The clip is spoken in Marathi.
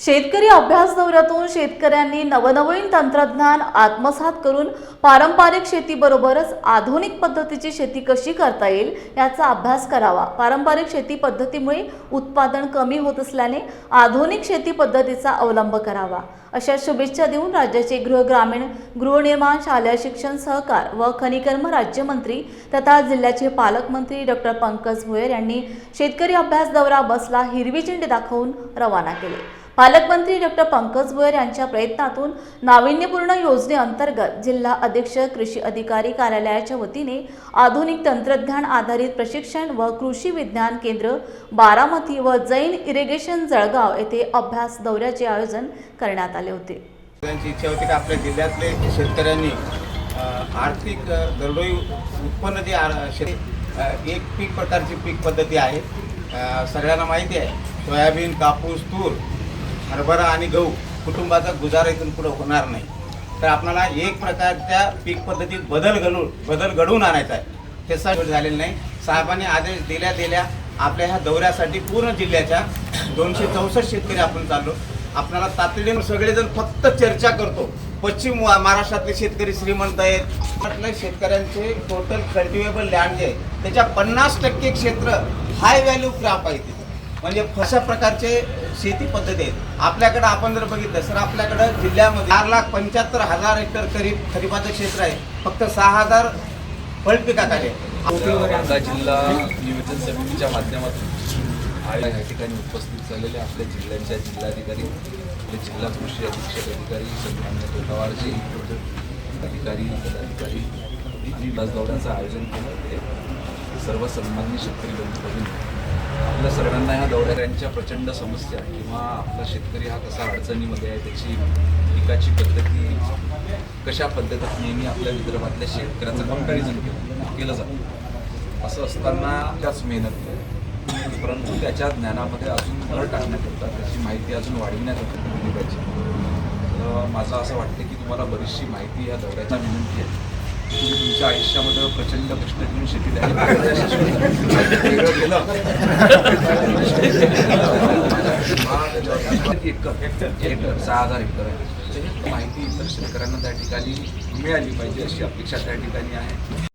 शेतकरी अभ्यास दौऱ्यातून शेतकऱ्यांनी नवनवीन तंत्रज्ञान आत्मसात करून पारंपरिक शेतीबरोबरच आधुनिक पद्धतीची शेती कशी करता येईल याचा अभ्यास करावा. पारंपरिक शेती पद्धतीमुळे उत्पादन कमी होत असल्याने आधुनिक शेती पद्धतीचा अवलंब करावा. अशा शुभेच्छा देऊन राज्याचे गृह ग्रामीण गृहनिर्माण शालेय शिक्षण सहकार व खनिकर्म राज्यमंत्री तथा जिल्ह्याचे पालकमंत्री डॉक्टर पंकज भोयर यांनी शेतकरी अभ्यास दौरा बसला हिरवी झेंडी दाखवून रवाना केले. पालकमंत्री डॉक्टर पंकज भोयर यांच्या प्रयत्नातून नाविन्यपूर्ण योजनेअंतर्गत जिल्हा अधीक्षक कृषी अधिकारी कार्यालयाच्या वतीने आधुनिक तंत्रज्ञान आधारित प्रशिक्षण व कृषी विज्ञान केंद्र बारामती व जैन इरिगेशन जळगाव येथे अभ्यास दौऱ्याचे आयोजन करण्यात आले होते. इच्छा होती की आपल्या जिल्ह्यातले शेतकऱ्यांनी आर्थिक दरडोई उत्पन्न जे एक पीक प्रकारची पीक पद्धती आहे. सगळ्यांना माहिती आहे सोयाबीन कापूस तूर हरभरा आणि गहू कुटुंबाचा गुजारा इथून पुढे होणार नाही. तर आपल्याला एक प्रकारच्या पीक पद्धतीत बदल घडून बदल घडवून आणायचा आहे. ते झालेला झालेलं नाही. साहेबांनी आदेश दिल्या दिल्या. आपल्या ह्या दौऱ्यासाठी पूर्ण जिल्ह्याच्या दोनशे चौसष्ट शेतकरी आपण चाललो. आपल्याला तातडीनं सगळेजण फक्त चर्चा करतो. पश्चिम महाराष्ट्रातले शेतकरी श्रीमंत आहेत. म्हटलं शेतकऱ्यांचे टोटल कल्टिवेबल लँड जे आहे त्याच्या पन्नास टक्के क्षेत्र हाय व्हॅल्यू क्रॉप आहे तिथे. म्हणजे अशा प्रकारचे शेती पद्धती आहेत? आपल्याकडं आपण जर बघितलं तर आपल्याकडं जिल्ह्यामध्ये चार लाख पंच्याहत्तर हजार हेक्टर खरीप खरीपाचं क्षेत्र आहे. फक्त सहा हजार फळ पिकाखाली आहे. जिल्हा नियोजन समितीच्या माध्यमातून या ठिकाणी उपस्थित झालेले आपल्या जिल्ह्याच्या जिल्हाधिकारी आपले जिल्हा कृषी अधीक्षक अधिकारी सन्मान्य तोटावारजी अधिकारी पदाधिकारी दौऱ्याचं आयोजन केलं ते सर्व सन्मान्य शेतकरी करून आपल्या सर्वांना ह्या दौऱ्यांच्या प्रचंड समस्या किंवा आपला शेतकरी हा कसा अडचणीमध्ये आहे त्याची पिकाची पद्धती कशा पद्धतीत नेहमी आपल्या विदर्भातल्या शेतकऱ्याचं कंपॅरिझन केलं केलं जातं. असं असताना त्याच मेहनत आहे. परंतु त्याच्या ज्ञानामध्ये अजून भर टाकण्याकरता त्याची माहिती अजून वाढविण्याकरता दिली पाहिजे. माझं असं वाटतं की तुम्हाला बरीचशी माहिती या दौऱ्याच्या विनंती आहे तुम्ही तुमच्या आयुष्यामध्ये प्रचंड कष्ट घेऊन शेती द्यायला एकर सहा हजार आहे माहिती इतर शेतकऱ्यांना त्या ठिकाणी मिळाली पाहिजे अशी अपेक्षा त्या ठिकाणी आहे.